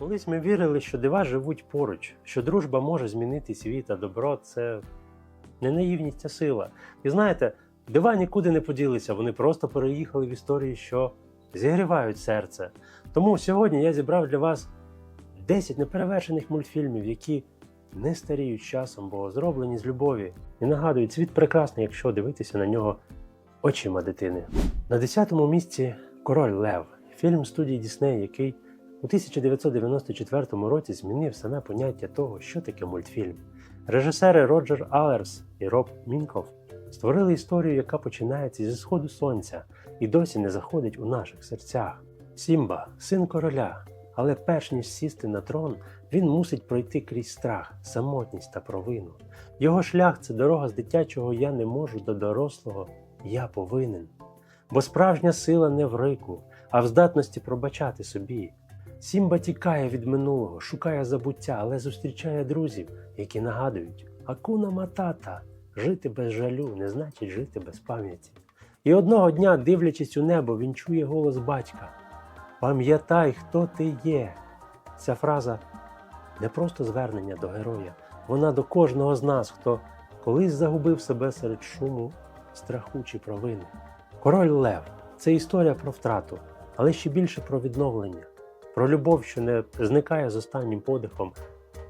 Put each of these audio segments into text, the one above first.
Колись ми вірили, що дива живуть поруч, що дружба може змінити світ, а добро це не наївність, а сила. І знаєте, дива нікуди не поділися, вони просто переїхали в історії, що зігрівають серце. Тому сьогодні я зібрав для вас 10 неперевершених мультфільмів, які не старіють часом, бо зроблені з любові. І нагадують, світ прекрасний, якщо дивитися на нього очима дитини. На 10-му місці Король Лев, фільм студії Дісней, який у 1994 році змінив саме поняття того, що таке мультфільм. Режисери Роджер Алерс і Роб Мінков створили історію, яка починається зі сходу сонця і досі не заходить у наших серцях. Сімба, син короля, але перш ніж сісти на трон, він мусить пройти крізь страх, самотність та провину. Його шлях це дорога з дитячого я не можу до дорослого я повинен. Бо справжня сила не в рику, а в здатності пробачати собі. Сімба тікає від минулого, шукає забуття, але зустрічає друзів, які нагадують: Акуна матата, жити без жалю не значить жити без пам'яті. І одного дня, дивлячись у небо, він чує голос батька: Пам'ятай, хто ти є. Ця фраза не просто звернення до героя, вона до кожного з нас, хто колись загубив себе серед шуму, страху чи провини. Король Лев це історія про втрату, але ще більше про відновлення, про любов, що не зникає з останнім подихом,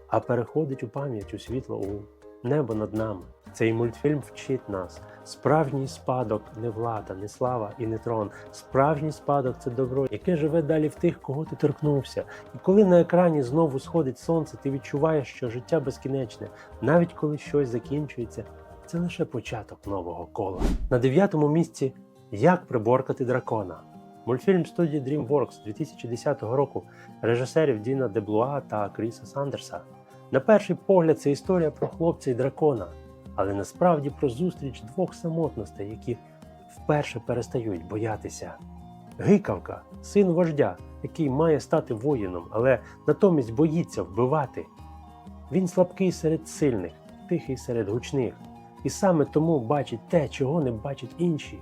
а переходить у пам'ять у світло у небо над нами. Цей мультфільм вчить нас. Справжній спадок не влада, не слава і не трон. Справжній спадок це добро, яке живе далі в тих, кого ти торкнувся. І коли на екрані знову сходить сонце, ти відчуваєш, що життя безкінечне, навіть коли щось закінчується, це лише початок нового кола. На дев'ятому місці Як приборкати дракона. Мультфільм студії DreamWorks 2010 року режисерів Діна Деблуа та Кріса Сандерса. На перший погляд, це історія про хлопця і дракона, але насправді про зустріч двох самотностей, які вперше перестають боятися. Гикавка, син вождя, який має стати воїном, але натомість боїться вбивати. Він слабкий серед сильних, тихий серед гучних, і саме тому бачить те, чого не бачать інші,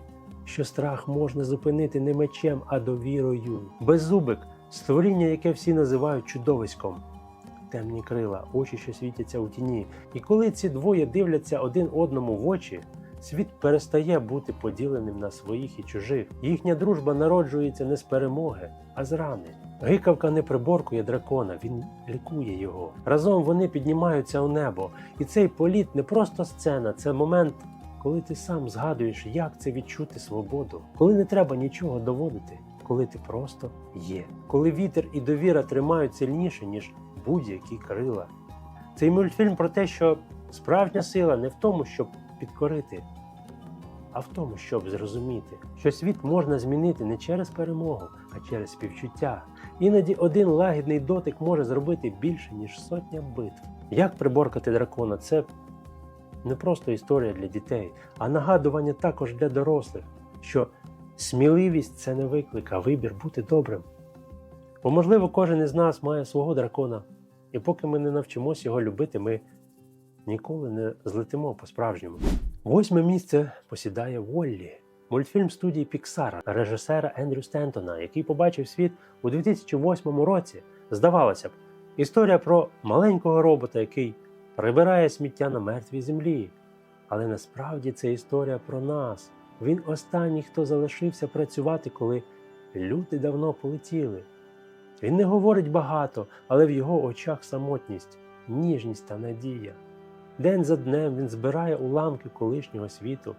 що страх можна зупинити не мечем, а довірою. Беззубик створіння, яке всі називають чудовиськом. Темні крила, очі, що світяться у тіні. І коли ці двоє дивляться один одному в очі, світ перестає бути поділеним на своїх і чужих. Їхня дружба народжується не з перемоги, а з рани. Гикавка не приборкує дракона, він лікує його. Разом вони піднімаються у небо. І цей політ не просто сцена, це момент, коли ти сам згадуєш, як це відчути свободу, коли не треба нічого доводити, коли ти просто є, коли вітер і довіра тримають сильніше, ніж будь-які крила. Цей мультфільм про те, що справжня сила не в тому, щоб підкорити, а в тому, щоб зрозуміти, що світ можна змінити не через перемогу, а через співчуття. Іноді один лагідний дотик може зробити більше, ніж сотня битв. Як приборкати дракона? Це не просто історія для дітей, а нагадування також для дорослих, що сміливість це не виклик, а вибір бути добрим. Бо, можливо, кожен із нас має свого дракона, і поки ми не навчимося його любити, ми ніколи не злетимо по-справжньому. Восьме місце посідає Воллі, мультфільм студії Піксара, режисера Ендрю Стентона, який побачив світ у 2008 році. Здавалося б, історія про маленького робота, який прибирає сміття на мертвій землі. Але насправді це історія про нас. Він останній, хто залишився працювати, коли люди давно полетіли. Він не говорить багато, але в його очах самотність, ніжність та надія. День за днем він збирає уламки колишнього світу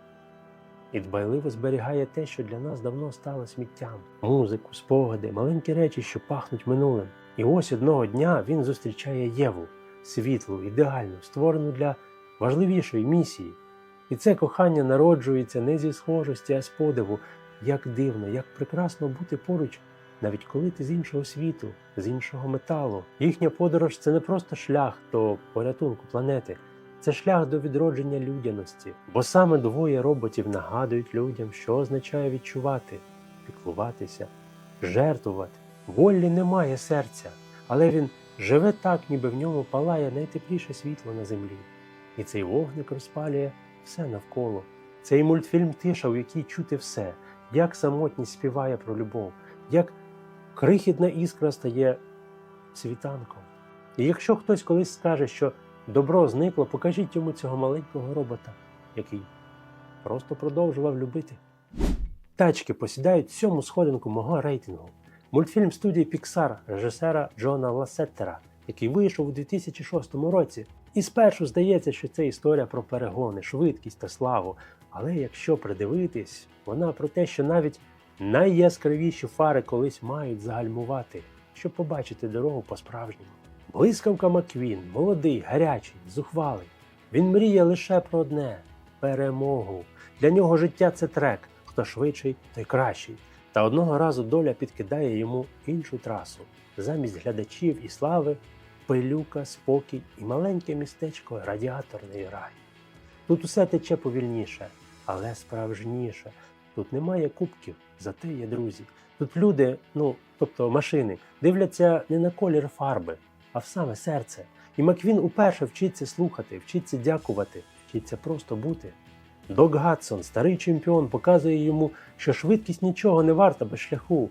і дбайливо зберігає те, що для нас давно стало сміттям: музику, спогади, маленькі речі, що пахнуть минулим. І ось одного дня він зустрічає Єву, світлу, ідеальну, створену для важливішої місії. І це кохання народжується не зі схожості, а з подиву. Як дивно, як прекрасно бути поруч навіть коли ти з іншого світу, з іншого металу. Їхня подорож це не просто шлях до порятунку планети, це шлях до відродження людяності. Бо саме двоє роботів нагадують людям, що означає відчувати, піклуватися, жертвувати. Воллі немає серця, але він живе так, ніби в ньому палає найтепліше світло на землі. І цей вогник розпалює все навколо. Цей мультфільм тиша, в якій чути все, як самотність співає про любов, як крихітна іскра стає світанком. І якщо хтось колись скаже, що добро зникло, покажіть йому цього маленького робота, який просто продовжував любити. Тачки посідають сьому сходинку мого рейтингу. Мультфільм студії Pixar режисера Джона Ласеттера, який вийшов у 2006 році. І спершу здається, що це історія про перегони, швидкість та славу. Але якщо придивитись, вона про те, що навіть найяскравіші фари колись мають загальмувати, щоб побачити дорогу по-справжньому. Блискавка Маквін, молодий, гарячий, зухвалий. Він мріє лише про одне перемогу. Для нього життя це трек, хто швидший, той кращий. Та одного разу доля підкидає йому іншу трасу. Замість глядачів і слави пилюка, спокій і маленьке містечко радіаторний рай. Тут усе тече повільніше, але справжніше. Тут немає кубків, зате є друзі. Тут люди, ну тобто машини, дивляться не на колір фарби, а в саме серце. І Маквін уперше вчиться слухати, вчиться дякувати, вчиться просто бути. Док Гадсон, старий чемпіон, показує йому, що швидкість нічого не варта без шляху.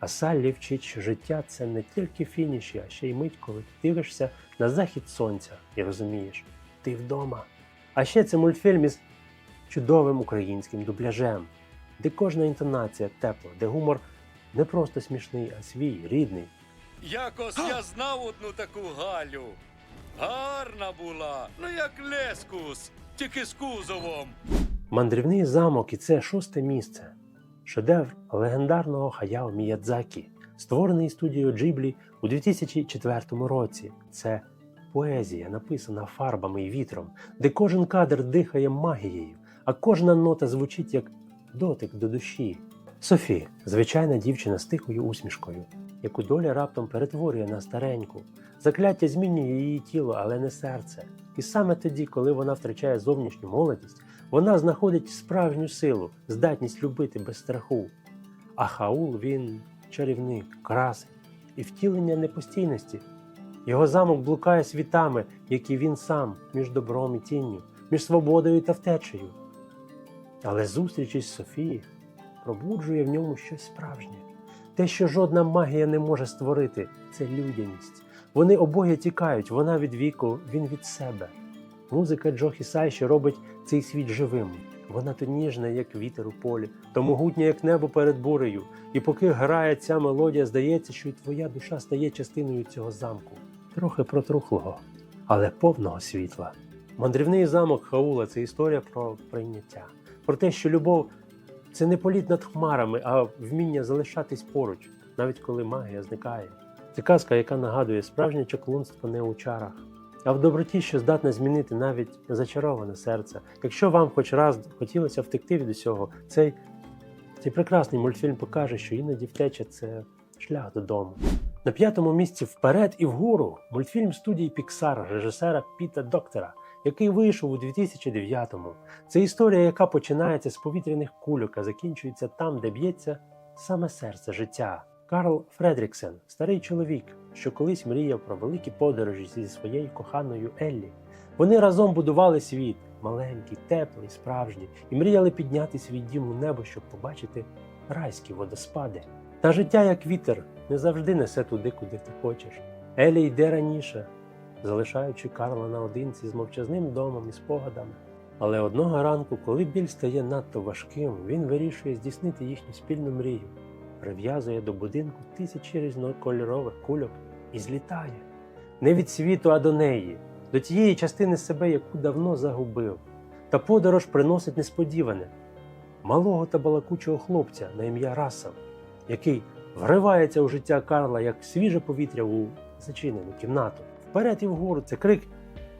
А Саллі вчить, що життя це не тільки фініші, а ще й мить, коли ти дивишся на захід сонця і розумієш, ти вдома. А ще це мультфільм із чудовим українським дубляжем, де кожна інтонація тепла, де гумор не просто смішний, а свій, рідний. Якось я знав одну таку Галю. Гарна була, ну як лескус, тільки з кузовом. Мандрівний замок і це шосте місце. Шедевр легендарного Хаяо Міядзакі, створений студією Джиблі у 2004 році. Це поезія, написана фарбами і вітром, де кожен кадр дихає магією, а кожна нота звучить як дотик до душі. Софі звичайна дівчина з тихою усмішкою, яку доля раптом перетворює на стареньку. Закляття змінює її тіло, але не серце. І саме тоді, коли вона втрачає зовнішню молодість, вона знаходить справжню силу, здатність любити без страху. А Хаул він чарівник, красень і втілення непостійності. Його замок блукає світами, які він сам між добром і тінню, між свободою та втечею. Але зустріч із Софією пробуджує в ньому щось справжнє. Те, що жодна магія не може створити, це людяність. Вони обоє тікають, вона від віку, він від себе. Музика Джо Хісайші робить цей світ живим. Вона то ніжна, як вітер у полі, то могутня, як небо перед бурею. І поки грає ця мелодія, здається, що і твоя душа стає частиною цього замку, трохи протрухлого, але повного світла. Мандрівний замок Хаула це історія про прийняття, про те, що любов це не політ над хмарами, а вміння залишатись поруч, навіть коли магія зникає. Це казка, яка нагадує справжнє чаклунство не у чарах, а в доброті, що здатна змінити навіть зачароване серце. Якщо вам хоч раз хотілося втекти від усього, цей, цей прекрасний мультфільм покаже, що іноді втеча це шлях додому. На п'ятому місці вперед і вгору мультфільм студії Pixar режисера Піта Доктора, який вийшов у 2009-му. Це історія, яка починається з повітряних кульок, а закінчується там, де б'ється саме серце життя. Карл Фредріксен, старий чоловік, що колись мріяв про великі подорожі зі своєю коханою Еллі. Вони разом будували світ, маленький, теплий, справжній, і мріяли підняти свій дім у небо, щоб побачити райські водоспади. Та життя, як вітер, не завжди несе туди, куди ти хочеш. Елі йде раніше, залишаючи Карла наодинці з мовчазним домом і спогадами. Але одного ранку, коли біль стає надто важким, він вирішує здійснити їхню спільну мрію, прив'язує до будинку тисячі різнокольорових кульок і злітає. Не від світу, а до неї, до тієї частини себе, яку давно загубив. Та подорож приносить несподіване малого та балакучого хлопця на ім'я Рассел, який вривається у життя Карла як свіже повітря у зачинену кімнату. Вперед і вгору це крик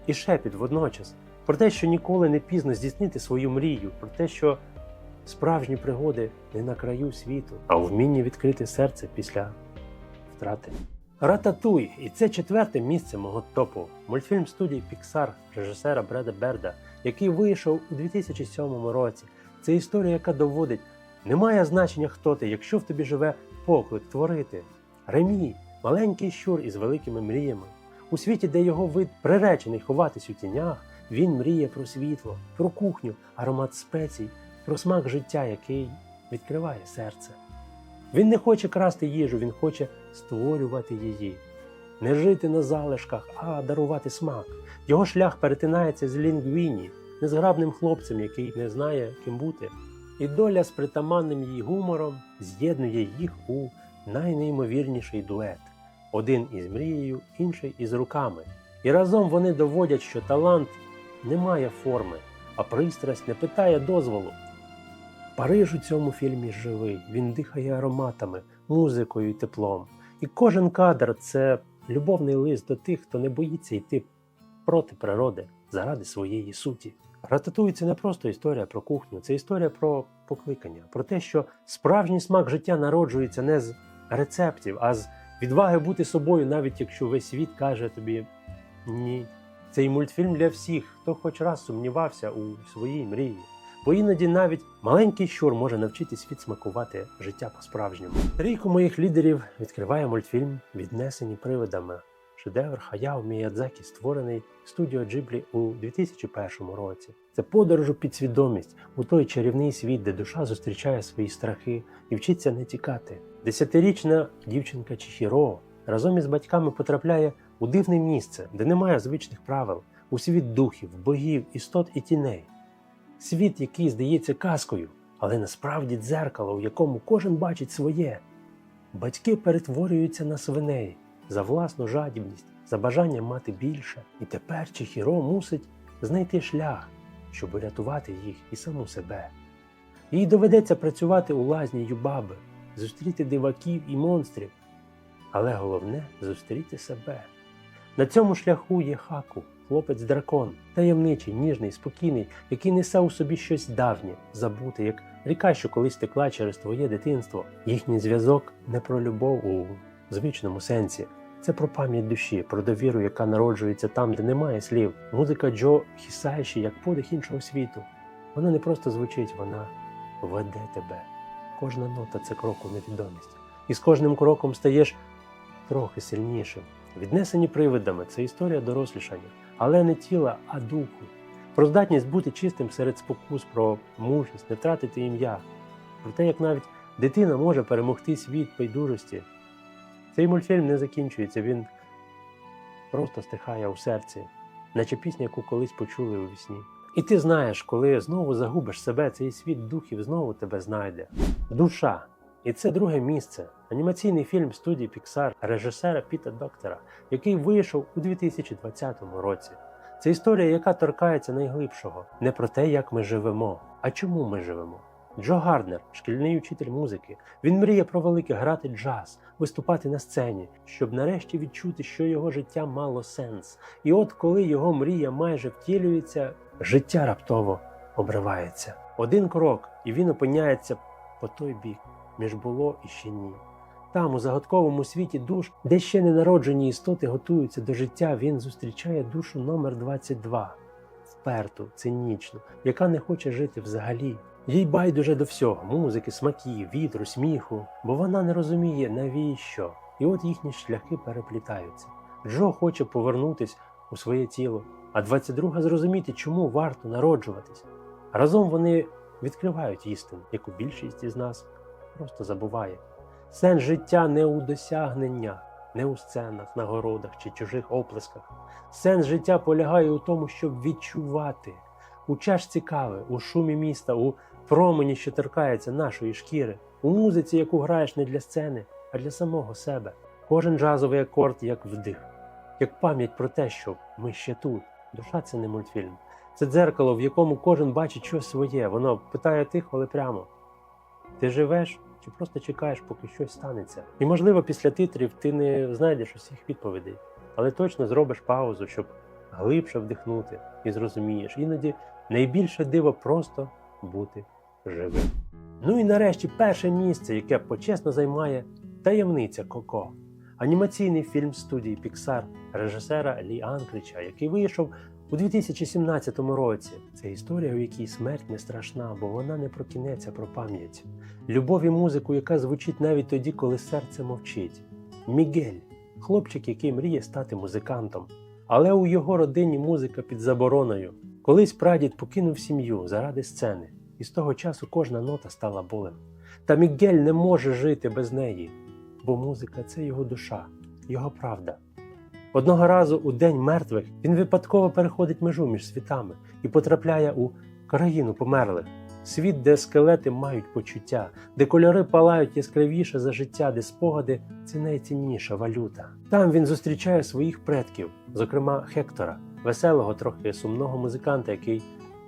і шепіт водночас про те, що ніколи не пізно здійснити свою мрію, про те, що справжні пригоди не на краю світу, а у вмінні відкрити серце після втрати. Рататуй, і це четверте місце мого топу. Мультфільм студії Pixar режисера Бреда Берда, який вийшов у 2007 році. Це історія, яка доводить, немає значення, хто ти, якщо в тобі живе поклик творити. Ремі, маленький щур із великими мріями. У світі, де його вид приречений ховатись у тінях, він мріє про світло, про кухню, аромат спецій, про смак життя, який відкриває серце. Він не хоче красти їжу, він хоче створювати її. не жити на залишках, а дарувати смак. Його шлях перетинається з Лінгвіні, незграбним хлопцем, який не знає, ким бути. І доля з притаманним їй гумором з'єднує їх у найнеймовірніший дует. Один із мрією, інший із руками. І разом вони доводять, що талант не має форми, а пристрасть не питає дозволу. Париж у цьому фільмі живий, він дихає ароматами, музикою і теплом. І кожен кадр це любовний лист до тих, хто не боїться йти проти природи заради своєї суті. Рататуй це не просто історія про кухню, це історія про покликання, про те, що справжній смак життя народжується не з рецептів, а з відваги бути собою, навіть якщо весь світ каже тобі ні. Цей мультфільм для всіх, хто хоч раз сумнівався у своїй мрії. Бо іноді навіть маленький щур може навчитись відсмакувати життя по-справжньому. Трійку моїх лідерів відкриває мультфільм Віднесені привидами. Шедевр Хаяо Міядзакі, створений студіо Джиблі у 2001 році. Це подорож у підсвідомість у той чарівний світ, де душа зустрічає свої страхи і вчиться не тікати. Десятирічна дівчинка Чіхіро разом із батьками потрапляє у дивне місце, де немає звичних правил, у світ духів, богів, істот і тіней. Світ, який здається казкою, але насправді дзеркало, у якому кожен бачить своє. Батьки перетворюються на свиней за власну жадібність, за бажання мати більше. І тепер Чихіро мусить знайти шлях, щоб урятувати їх і саму себе. Їй доведеться працювати у лазні Юбаби, зустріти диваків і монстрів, але головне зустріти себе. На цьому шляху є хаку, хлопець дракон, таємничий, ніжний, спокійний, який несе у собі щось давнє, забуте, як ріка, що колись текла через твоє дитинство. Їхній зв'язок не про любов у звичному сенсі. Це про пам'ять душі, про довіру, яка народжується там, де немає слів. Музика Джо Хісайші, як подих іншого світу. Вона не просто звучить, вона веде тебе. Кожна нота це крок у невідомість. І з кожним кроком стаєш трохи сильнішим. Віднесені привидами це історія дорослішання, але не тіла, а духу. Про здатність бути чистим серед спокус, про мужність, не втратити ім'я, про те, як навіть дитина може перемогти світ байдужості. Цей мультфільм не закінчується, він просто стихає у серці, наче пісня, яку колись почули у вісні. І ти знаєш, коли знову загубиш себе, цей світ духів знову тебе знайде. Душа. І це друге місце. Анімаційний фільм студії Pixar режисера Піта Доктора, який вийшов у 2020 році. Це історія, яка торкається найглибшого, не про те, як ми живемо, а чому ми живемо. Джо Гарднер, шкільний учитель музики, він мріє про велике грати джаз, виступати на сцені, щоб нарешті відчути, що його життя мало сенс. І от коли його мрія майже втілюється, життя раптово обривається. Один крок, і він опиняється по той бік, між було і ще ні. Там, у загадковому світі душ, де ще ненароджені істоти готуються до життя, він зустрічає душу номер 22 вперту, цинічну, яка не хоче жити взагалі. Їй байдуже до всього музики, смаків, вітру, сміху, бо вона не розуміє, навіщо. І от їхні шляхи переплітаються. Джо хоче повернутись у своє тіло, а 22 зрозуміти, чому варто народжуватись. Разом вони відкривають істину, яку більшість із нас просто забуває. Сенс життя не у досягненнях, не у сценах, нагородах чи чужих оплесках. Сенс життя полягає у тому, щоб відчувати у чашці кави, у шумі міста, у промені, що торкається нашої шкіри, у музиці, яку граєш не для сцени, а для самого себе. Кожен джазовий акорд як вдих, як пам'ять про те, що ми ще тут. Душа це не мультфільм. Це дзеркало, в якому кожен бачить щось своє. Воно питає тихо, але прямо. Ти живеш чи просто чекаєш, поки щось станеться? І можливо, після титрів ти не знайдеш усіх відповідей, але точно зробиш паузу, щоб глибше вдихнути і зрозумієш. Іноді найбільше диво просто бути живим. Ну і нарешті перше місце, яке почесно займає таємниця Коко. Анімаційний фільм студії Pixar режисера Лі Анкрича, який вийшов у 2017 році. Це історія, у якій смерть не страшна, бо вона не про кінець, а про пам'ять. Любов і музику, яка звучить навіть тоді, коли серце мовчить. Мігель хлопчик, який мріє стати музикантом. Але у його родині музика під забороною. Колись прадід покинув сім'ю заради сцени, і з того часу кожна нота стала болем. Та Мігель не може жити без неї, бо музика це його душа, його правда. Одного разу у день мертвих він випадково переходить межу між світами і потрапляє у країну померлих. Світ, де скелети мають почуття, де кольори палають яскравіше за життя, де спогади це найцінніша валюта. Там він зустрічає своїх предків, зокрема Хектора, веселого, трохи сумного музиканта, який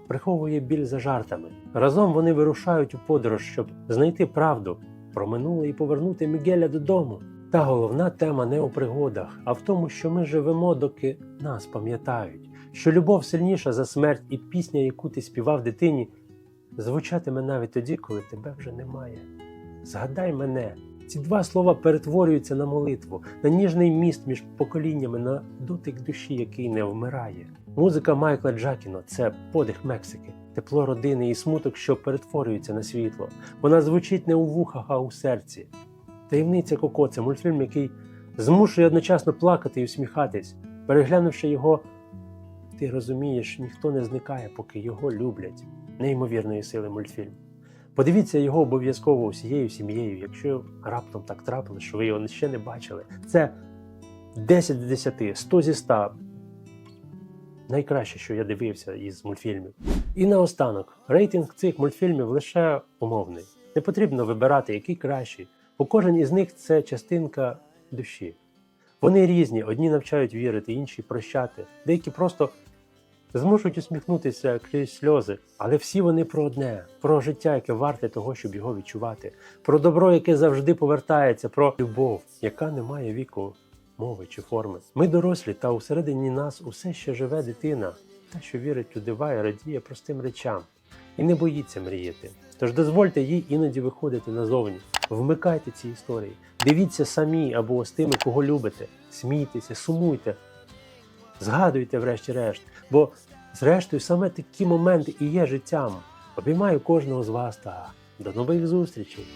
приховує біль за жартами. Разом вони вирушають у подорож, щоб знайти правду про минуле і повернути Мігеля додому. Та головна тема не у пригодах, а в тому, що ми живемо, доки нас пам'ятають, що любов сильніша за смерть, і пісня, яку ти співав дитині, звучатиме навіть тоді, коли тебе вже немає. Згадай мене. Ці два слова перетворюються на молитву, на ніжний міст між поколіннями, на дотик душі, який не вмирає. Музика Майкла Джакіно це подих Мексики, тепло родини і смуток, що перетворюється на світло. Вона звучить не у вухах, а у серці. Таємниця Коко це мультфільм, який змушує одночасно плакати і усміхатись. Переглянувши його, ти розумієш, ніхто не зникає, поки його люблять. Неймовірної сили мультфільм. Подивіться його обов'язково усією сім'єю, якщо раптом так трапилось, що ви його ще не бачили. Це 10 з 10, 100 зі 100. Найкраще, що я дивився із мультфільмів. І наостанок, рейтинг цих мультфільмів лише умовний. Не потрібно вибирати, який кращий, бо кожен із них це частинка душі. Вони різні, одні навчають вірити, інші прощати, деякі просто змушують усміхнутися крізь сльози, але всі вони про одне: про життя, яке варте того, щоб його відчувати, про добро, яке завжди повертається, про любов, яка не має віку, мови чи форми. Ми дорослі, та усередині нас усе ще живе дитина, та що вірить у дива і радіє простим речам, і не боїться мріяти. Тож дозвольте їй іноді виходити назовні. Вмикайте ці історії, дивіться самі або з тими, кого любите, смійтеся, сумуйте, згадуйте врешті-решт, бо зрештою саме такі моменти і є життям. Обіймаю кожного з вас та до нових зустрічей.